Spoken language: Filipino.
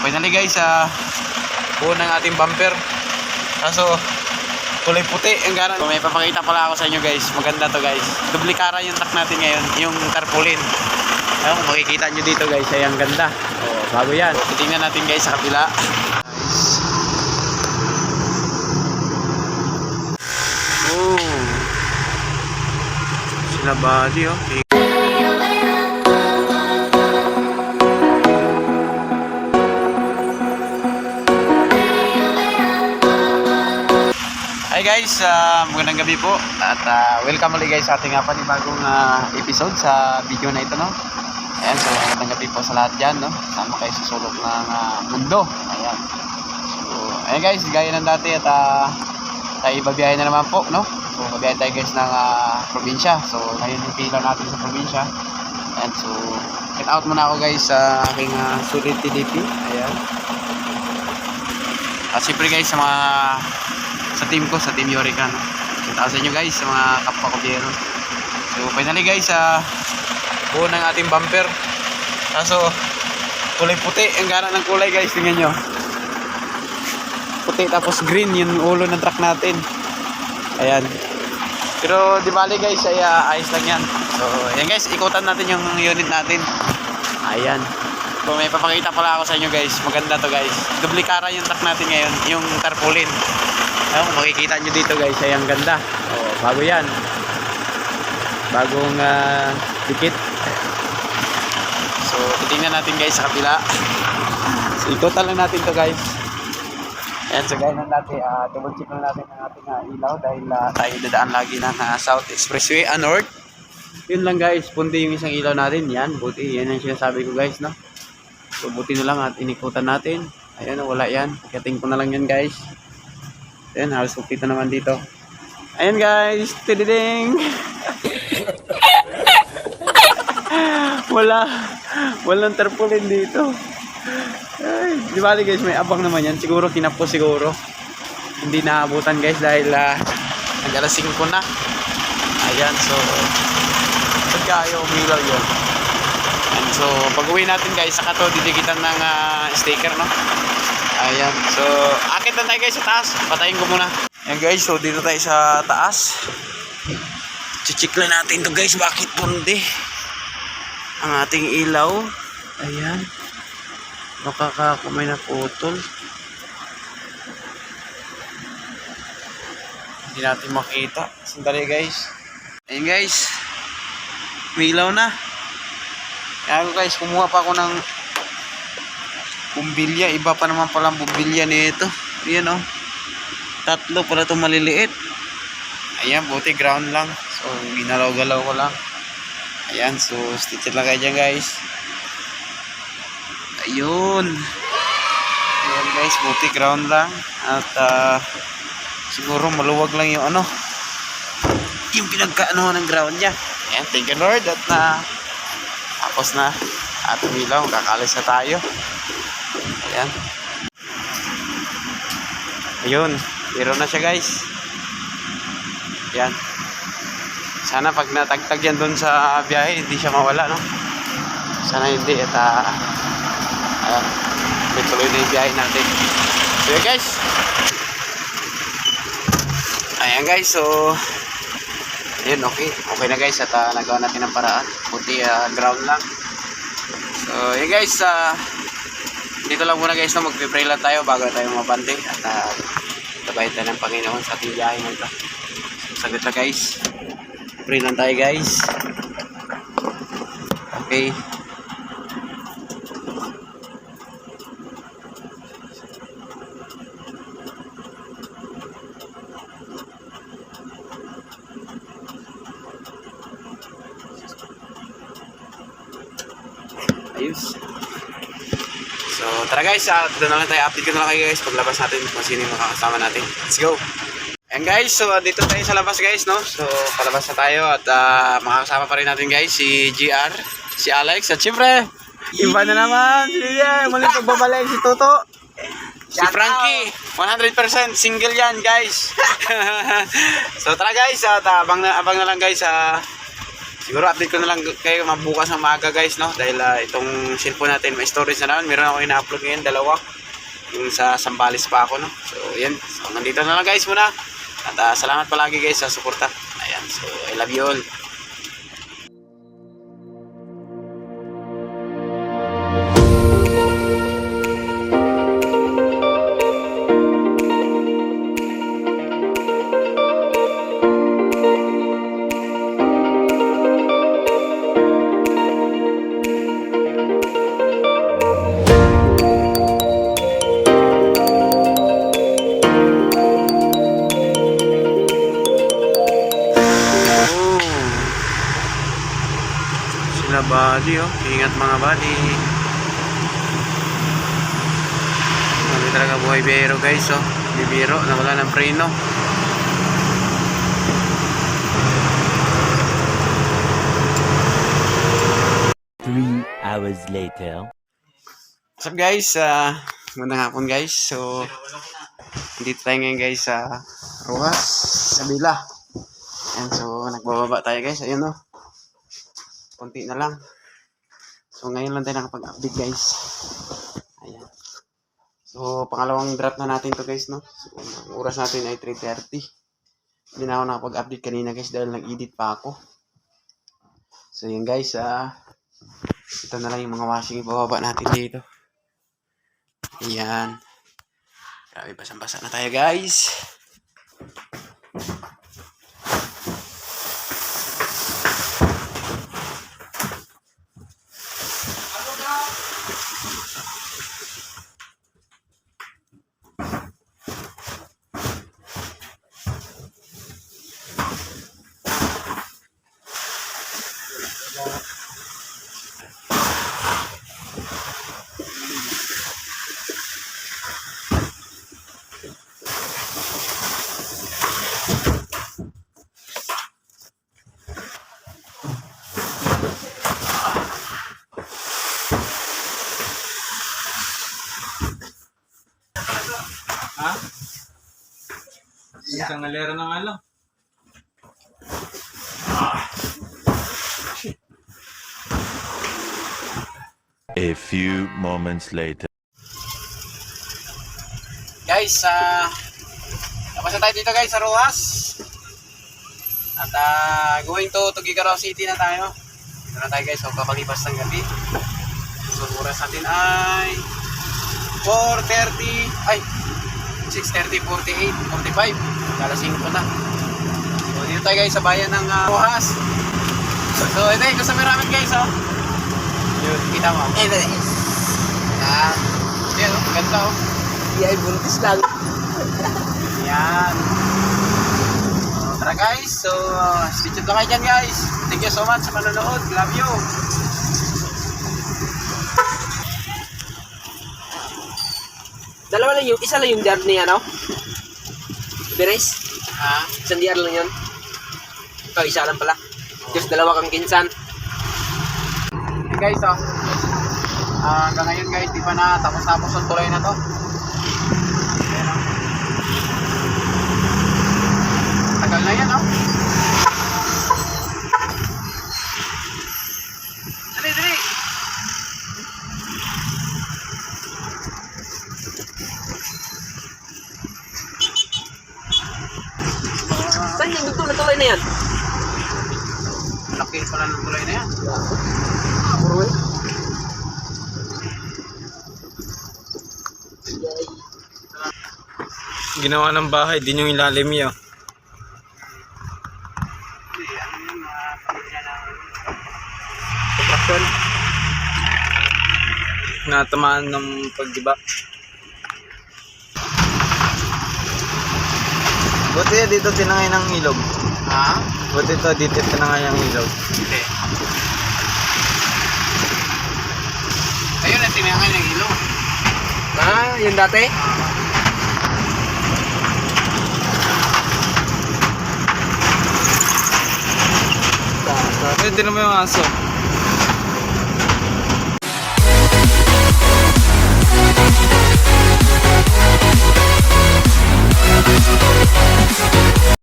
finally guys, ah, buo ng ating bumper. Kaso, kulay puti ang garan. May papakita pala ako sa inyo guys. Maganda to guys. Duplikara yung truck natin ngayon, yung tarpaulin. Ayun, makikita nyo dito guys, ay ang ganda. Oh, bago yan. Titingnan natin guys sa kabila. Guys. Oh. Sila body oh. Guys, ah, magandang gabi po at ah, welcome ulit guys sa ating uh, panibagong ah, episode sa video na ito no. Ayan, so magandang gabi po sa lahat dyan no. Sama kayo sa sulok ng ah, mundo. Ayan. So, ayan guys, gaya ng dati at ah, tayo babiyahe na naman po no. So babiyahe tayo guys ng ah, probinsya. So ngayon yung pila natin sa probinsya. Ayan, so check out muna ako guys sa aking uh, sulit TDP. Ayan. At siyempre guys sa mga sa team ko, sa team Yorica. No? Shout out sa inyo guys, sa mga kapwa ko biyero. So finally guys, sa buo ng ating bumper. Kaso, kulay puti. Ang gara ng kulay guys, tingnan nyo. Puti tapos green yung ulo ng truck natin. Ayan. Pero di bali guys, ay ah, ayos lang yan. So, ayan guys, ikutan natin yung unit natin. Ayan. So, may papakita pala ako sa inyo guys. Maganda to guys. Duplikara yung truck natin ngayon, yung tarpaulin. Ayun, makikita nyo dito guys, ay ang ganda. Oh, bago yan. Bagong ah, dikit. So, titingnan natin guys sa kabila. So, ikutan lang natin to guys. Ayan, so gaya ng dati, ah, double check lang natin ang ating ah, ilaw dahil ah, tayo dadaan lagi ng ah, South Expressway, ah, North. Yun lang guys, punti yung isang ilaw natin. Yan, buti. Yan ang sinasabi ko guys, no? So, buti na lang at inikutan natin. Ayan, wala yan. Kating ko na lang yan guys. Ayan, halos kupita naman dito. Ayan guys, tididing! wala, walang tarpaulin dito. Ay, di bali guys, may abang naman yan. Siguro kinapos siguro. Hindi naabutan guys dahil uh, nag-alas 5 na. Ayan, so saan kayo umilaw yun? So, pag uwi natin guys, saka to didikitan ng ah, sticker, no? Ayan. So, akit na tayo guys sa taas. Patayin ko muna. Ayan guys, so dito tayo sa taas. Chichik lang natin to guys. Bakit pundi? Ang ating ilaw. Ayan. Baka ka kung may naputol. Hindi natin makita. Sandali guys. Ayan guys. May ilaw na. Ako guys, kumuha pa ako ng bumbilya. Iba pa naman pala ang bumbilya nito. Ayan oh. Tatlo pala itong maliliit. Ayan, buti ground lang. So, ginalaw-galaw ko lang. Ayan, so stitch lang kayo dyan guys. Ayun. Ayan guys, buti ground lang. At ah, siguro maluwag lang yung ano. Yung pinagkaano ng ground niya. Ayan, thank you Lord. At na tapos na ating ilaw. Kakalis na tayo. Ayan. Ayun. Zero na siya guys. Ayan. Sana pag natagtag yan doon sa biyahe, hindi siya mawala, no? Sana hindi. At, uh, ayan. Tuloy na yung biyahe natin. So, guys. Ayan guys, so Ayun, okay. Okay na guys at uh, nagawa natin ng paraan. Puti ah, ground lang. So, yun guys, ah dito lang muna guys na magpipray lang tayo bago tayo mabante at uh, tabayin tayo ng Panginoon sa ating biyahe na ito. So, saglit lang guys. Pray lang tayo guys. Okay. Ayos. So, tara guys, uh, doon na lang tayo. Update ko na lang kayo guys paglabas natin kung sino yung makakasama natin. Let's go! And guys, so dito tayo sa labas guys, no? So, palabas na tayo at uh, makakasama pa rin natin guys si GR, si Alex, at syempre, iba na naman, sige, muling pagbabalik si Toto. Si Frankie, 100% single yan guys. so tara guys, at uh, abang, na, abang na lang guys sa siguro update ko na lang kayo mabukas ng maaga guys, no? Dahil ah, itong cellphone natin, may storage na naman. Meron ako ina-upload ngayon, dalawa. Yung sa Sambales pa ako, no? So, yan. So, nandito na lang guys muna. At ah, salamat palagi guys sa suporta. Ayan, so I love you all. Body oh. Ingat mga body. Sabi talaga buhay biro guys oh. Bibiro na wala ng preno. Three hours later. What's up guys? Uh, magandang hapon guys. So, dito tayo ngayon guys sa Rojas, Sabila. And so, nagbababa tayo guys. Ayun oh. Konti na lang. So, ngayon lang tayo nakapag-update guys. Ayan. So, pangalawang drop na natin to guys, no? So, ang oras natin ay 3.30. Hindi na ako nakapag-update kanina guys dahil nag-edit pa ako. So, yun guys, ah... ito na lang yung mga washing ibababa natin dito. Ayan. Grabe, basang-basa na tayo guys. Isang alera na nga lang. A few moments later. Guys, ah... tapos na tayo dito guys sa Rojas. At ah, going to Tugigaraw City na tayo. Dito na tayo guys, so kapalipas ng gabi. So, oras natin ay 4.30, ay 6.30, 48, 45. Alas 5 na. So, dito tayo guys sa bayan ng ah, Rojas. So, ito yung kasama namin guys, oh. Yun, kita mo. Eh, Yan. Yan, oh. Ganda, oh. Di ay buntis lang. Yan. So, tara guys. So, uh, stay tuned lang kayo dyan guys. Thank you so much sa panonood. Love you. Dalawa lang yung, isa lang yung jar ni ano? Beres? Ha? Isang jar lang yun. Ikaw, isa lang pala. Just dalawa kang kinsan. Hey guys, oh. Ah, hanggang ngayon guys, di pa na tapos-tapos ang tulay na to. Oh. Tagal na yan, oh. Dali, dali. Saan yung dugtong na tulay na yan? Laki pala ng tulay na yan. Ah, puro eh. Ginawa ng bahay, din yung ilalim niya. Ah, Construction. Natamaan ng pagdiba. Buti dito tinangay ng ilog. Ha? Buti to dito tinangay ng ilog. Hindi. Ayun, ang tinangay ng ilong. Ah, yun dati? Pwede naman yung